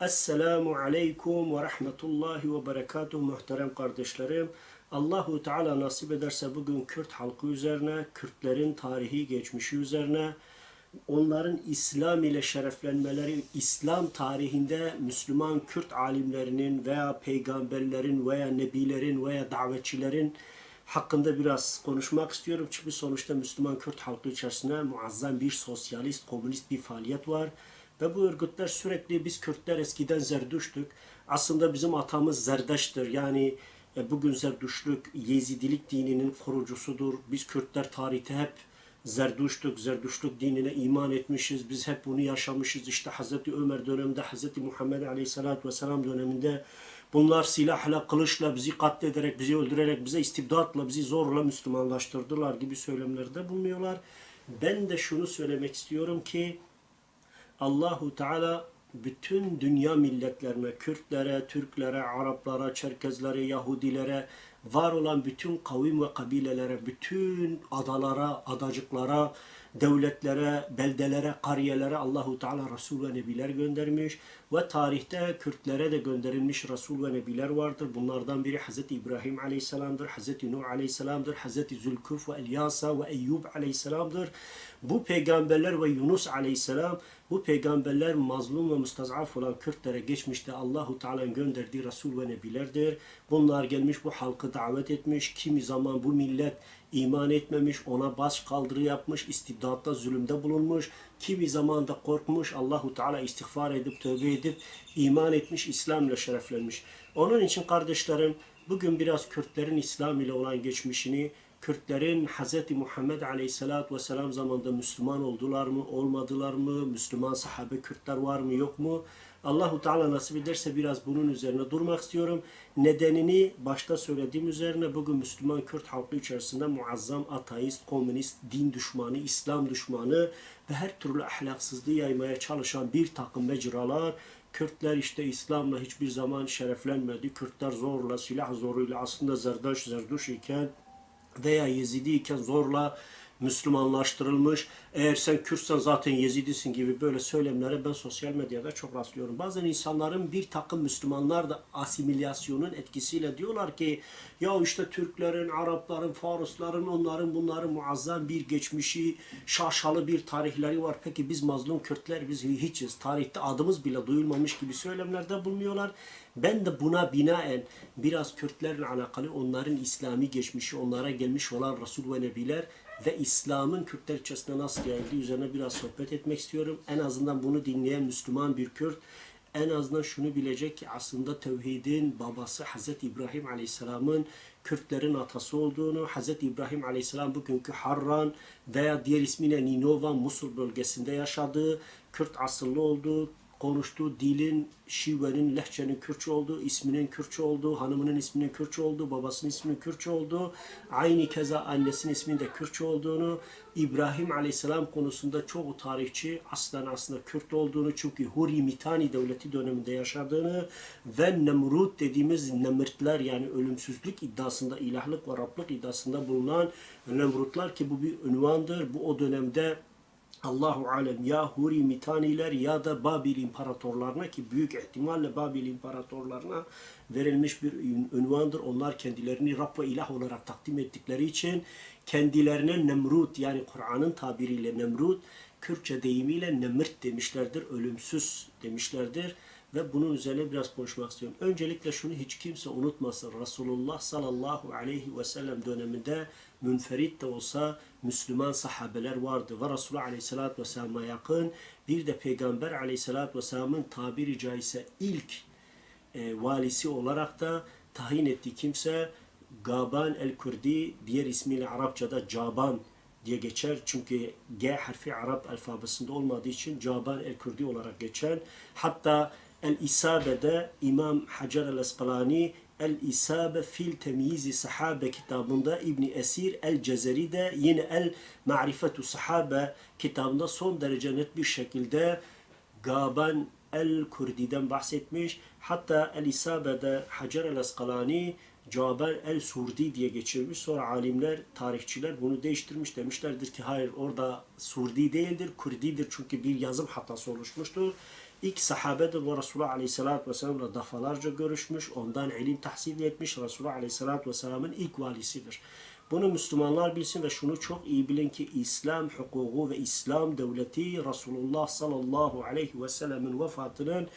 Esselamu Aleyküm ve Rahmetullahi ve Berekatuhu muhterem kardeşlerim. Allahu Teala nasip ederse bugün Kürt halkı üzerine, Kürtlerin tarihi geçmişi üzerine, onların İslam ile şereflenmeleri, İslam tarihinde Müslüman Kürt alimlerinin veya peygamberlerin veya nebilerin veya davetçilerin hakkında biraz konuşmak istiyorum. Çünkü sonuçta Müslüman Kürt halkı içerisinde muazzam bir sosyalist, komünist bir faaliyet var. Ve bu örgütler sürekli biz Kürtler eskiden Zerdüştük. Aslında bizim atamız Zerdeş'tir. Yani e, bugün Zerdüşlük Yezidilik dininin kurucusudur. Biz Kürtler tarihte hep Zerdüştük, Zerdüşlük dinine iman etmişiz. Biz hep bunu yaşamışız. İşte Hazreti Ömer döneminde, Hazreti Muhammed Aleyhisselatü Vesselam döneminde bunlar silahla, kılıçla bizi katlederek, bizi öldürerek, bize istibdatla, bizi zorla Müslümanlaştırdılar gibi söylemlerde bulunuyorlar. Ben de şunu söylemek istiyorum ki Allahu Teala bütün dünya milletlerine, Kürtlere, Türklere, Araplara, Çerkezlere, Yahudilere, var olan bütün kavim ve kabilelere, bütün adalara, adacıklara, devletlere, beldelere, kariyelere Allahu Teala Resul ve Nebiler göndermiş ve tarihte Kürtlere de gönderilmiş Resul ve Nebiler vardır. Bunlardan biri Hz. İbrahim Aleyhisselam'dır, Hz. Nuh Aleyhisselam'dır, Hz. Zülküf ve Elyasa ve Eyyub Aleyhisselam'dır. Bu peygamberler ve Yunus Aleyhisselam bu peygamberler mazlum ve müstazaf olan Kürtlere geçmişte Allahu Teala'nın gönderdiği Resul ve Nebilerdir. Bunlar gelmiş bu halkı davet etmiş. Kimi zaman bu millet iman etmemiş, ona baş kaldırı yapmış, istibdatta zulümde bulunmuş. Kimi zaman da korkmuş, Allahu Teala istiğfar edip tövbe edip iman etmiş, İslam ile şereflenmiş. Onun için kardeşlerim bugün biraz Kürtlerin İslam ile olan geçmişini Kürtlerin Hz. Muhammed Aleyhisselatü Vesselam zamanında Müslüman oldular mı, olmadılar mı? Müslüman sahabe Kürtler var mı, yok mu? Allahu Teala nasip ederse biraz bunun üzerine durmak istiyorum. Nedenini başta söylediğim üzerine bugün Müslüman Kürt halkı içerisinde muazzam ateist, komünist, din düşmanı, İslam düşmanı ve her türlü ahlaksızlığı yaymaya çalışan bir takım mecralar Kürtler işte İslam'la hiçbir zaman şereflenmedi. Kürtler zorla, silah zoruyla aslında zerdaş, zerduş iken veya Yezidi iken zorla Müslümanlaştırılmış. Eğer sen Kürtsen zaten Yezidisin gibi böyle söylemlere ben sosyal medyada çok rastlıyorum. Bazen insanların bir takım Müslümanlar da asimilasyonun etkisiyle diyorlar ki ya işte Türklerin, Arapların, Farusların, onların bunların muazzam bir geçmişi, şaşalı bir tarihleri var. Peki biz mazlum Kürtler biz hiçiz. Tarihte adımız bile duyulmamış gibi söylemlerde bulunuyorlar. Ben de buna binaen biraz Kürtlerle alakalı onların İslami geçmişi, onlara gelmiş olan Resul ve Nebiler ve İslam'ın Kürtler içerisinde nasıl geldiği üzerine biraz sohbet etmek istiyorum. En azından bunu dinleyen Müslüman bir Kürt en azından şunu bilecek ki aslında tevhidin babası Hz. İbrahim Aleyhisselam'ın Kürtlerin atası olduğunu, Hz. İbrahim Aleyhisselam bugünkü Harran veya diğer ismiyle Ninova, Musul bölgesinde yaşadığı, Kürt asıllı olduğu, konuştuğu dilin, şivenin, lehçenin Kürtçe olduğu, isminin Kürtçe olduğu, hanımının isminin Kürtçe olduğu, babasının isminin Kürtçe olduğu, aynı keza annesinin isminin de Kürtçe olduğunu, İbrahim Aleyhisselam konusunda çoğu tarihçi aslen aslında Kürt olduğunu, çünkü Huri Mitani devleti döneminde yaşadığını ve Nemrut dediğimiz Nemrutler yani ölümsüzlük iddiasında, ilahlık ve Rablık iddiasında bulunan Nemrutlar ki bu bir ünvandır. Bu o dönemde Allahu alem ya Huri Mitaniler ya da Babil imparatorlarına ki büyük ihtimalle Babil imparatorlarına verilmiş bir ünvandır. Onlar kendilerini Rab ve ilah olarak takdim ettikleri için kendilerine Nemrut yani Kur'an'ın tabiriyle Nemrut, Kürtçe deyimiyle Nemrt demişlerdir, ölümsüz demişlerdir ve bunun üzerine biraz konuşmak istiyorum. Öncelikle şunu hiç kimse unutmasın. Resulullah sallallahu aleyhi ve sellem döneminde münferit de olsa Müslüman sahabeler vardı ve Resulullah aleyhissalatü vesselam'a yakın bir de Peygamber aleyhissalatü vesselamın tabiri caizse ilk e, valisi olarak da tayin ettiği kimse Gaban el-Kurdi diğer ismiyle Arapçada Caban diye geçer. Çünkü G harfi Arap alfabesinde olmadığı için Caban el-Kurdi olarak geçer. Hatta El-İsabe'de İmam Hacer el-Esqalani El İsabe fil Temyizi Sahabe kitabında İbn Esir El Cezeri de yine El Ma'rifetu Sahabe kitabında son derece net bir şekilde Gaban El Kurdi'den bahsetmiş. Hatta El İsabe'de Hacer El Askalani Caber El Surdi diye geçirmiş. Sonra alimler, tarihçiler bunu değiştirmiş. Demişlerdir ki hayır orada Surdi değildir, Kurdidir. Çünkü bir yazım hatası oluşmuştur. İlk sahabedir ve Resulullah Aleyhisselatü Vesselam'la defalarca görüşmüş. Ondan ilim tahsil etmiş. Resulullah Aleyhisselatü Vesselam'ın ilk valisidir. Bunu Müslümanlar bilsin ve şunu çok iyi bilin ki İslam hukuku ve İslam devleti Resulullah sallallahu aleyhi ve sellemin vefatının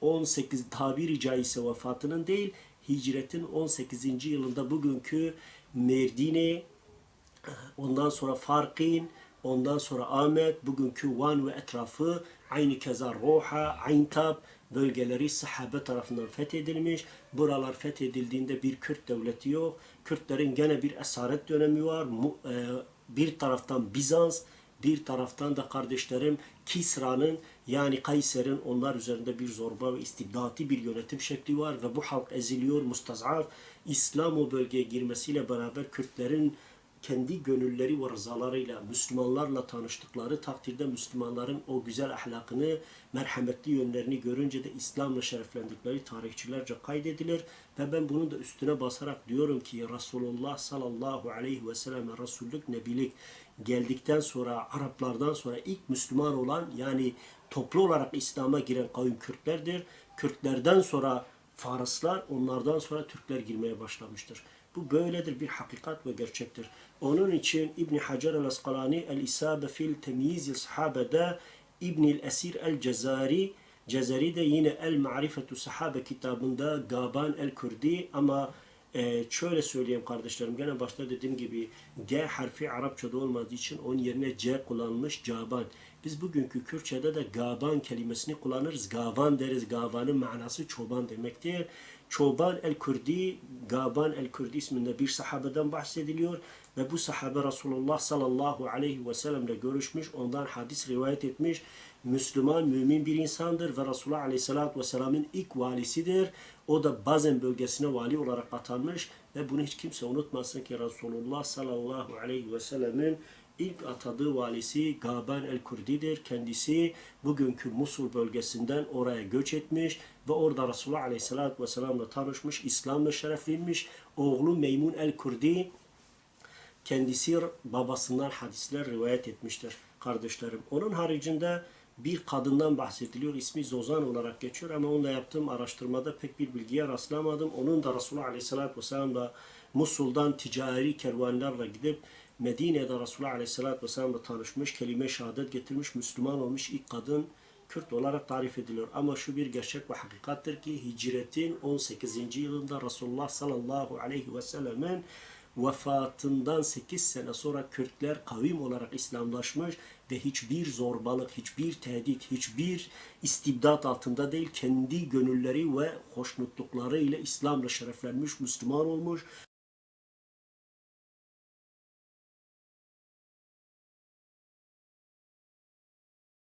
18 tabiri caizse vefatının değil hicretin 18. yılında bugünkü Merdine ondan sonra Farkin ondan sonra Ahmet bugünkü Van ve etrafı aynı keza Roha, Ayntab bölgeleri sahabe tarafından fethedilmiş. Buralar fethedildiğinde bir Kürt devleti yok. Kürtlerin gene bir esaret dönemi var. E, Bir taraftan Bizans, bir taraftan da kardeşlerim Kisra'nın yani Kayser'in onlar üzerinde bir zorba ve istibdati bir yönetim şekli var ve bu halk eziliyor, mustazaf. İslam o bölgeye girmesiyle beraber Kürtlerin kendi gönülleri ve rızalarıyla Müslümanlarla tanıştıkları takdirde Müslümanların o güzel ahlakını, merhametli yönlerini görünce de İslam'la şereflendikleri tarihçilerce kaydedilir. Ve ben bunun da üstüne basarak diyorum ki Resulullah sallallahu aleyhi ve sellem Resullük, Nebilik geldikten sonra Araplardan sonra ilk Müslüman olan yani toplu olarak İslam'a giren kavim Kürtlerdir. Kürtlerden sonra Farslar, onlardan sonra Türkler girmeye başlamıştır. Bu böyledir bir hakikat ve gerçektir. Onun için İbn Hacer el Asqalani el İsabe fil Temyiz Sahabe'de İbn el Esir el Cezari Cezeri de yine El Ma'rifetu Sahabe kitabında Gaban el Kurdi ama e, şöyle söyleyeyim kardeşlerim gene başta dediğim gibi G harfi Arapçada olmadığı için onun yerine C kullanılmış Gaban. Biz bugünkü Kürtçe'de de Gaban kelimesini kullanırız. Gavan deriz. Gavanın manası çoban demektir. Çoban el-Kurdi, Gaban el-Kurdi isminde bir sahabeden bahsediliyor ve bu sahabe Resulullah sallallahu aleyhi ve sellemle görüşmüş, ondan hadis rivayet etmiş. Müslüman, mümin bir insandır ve Resulullah aleyhissalatü vesselamın ilk valisidir. O da bazen bölgesine vali olarak atanmış ve bunu hiç kimse unutmasın ki Resulullah sallallahu aleyhi ve sellemin ilk atadığı valisi Gaban el-Kurdi'dir. Kendisi bugünkü Musul bölgesinden oraya göç etmiş ve orada Resulullah Aleyhisselatü Vesselam'la tanışmış, İslam'la şereflenmiş. Oğlu Meymun el-Kurdi kendisi babasından hadisler rivayet etmiştir kardeşlerim. Onun haricinde bir kadından bahsediliyor. İsmi Zozan olarak geçiyor ama onunla yaptığım araştırmada pek bir bilgiye rastlamadım. Onun da Resulullah Aleyhisselatü Vesselam'la Musul'dan ticari kervanlarla gidip Medine'de Resulullah Aleyhisselatü Vesselam'la tanışmış, kelime şehadet getirmiş, Müslüman olmuş ilk kadın Kürt olarak tarif ediliyor. Ama şu bir gerçek ve hakikattir ki hicretin 18. yılında Resulullah sallallahu aleyhi ve sellemin vefatından 8 sene sonra Kürtler kavim olarak İslamlaşmış ve hiçbir zorbalık, hiçbir tehdit, hiçbir istibdat altında değil, kendi gönülleri ve hoşnutlukları ile İslam'la şereflenmiş, Müslüman olmuş.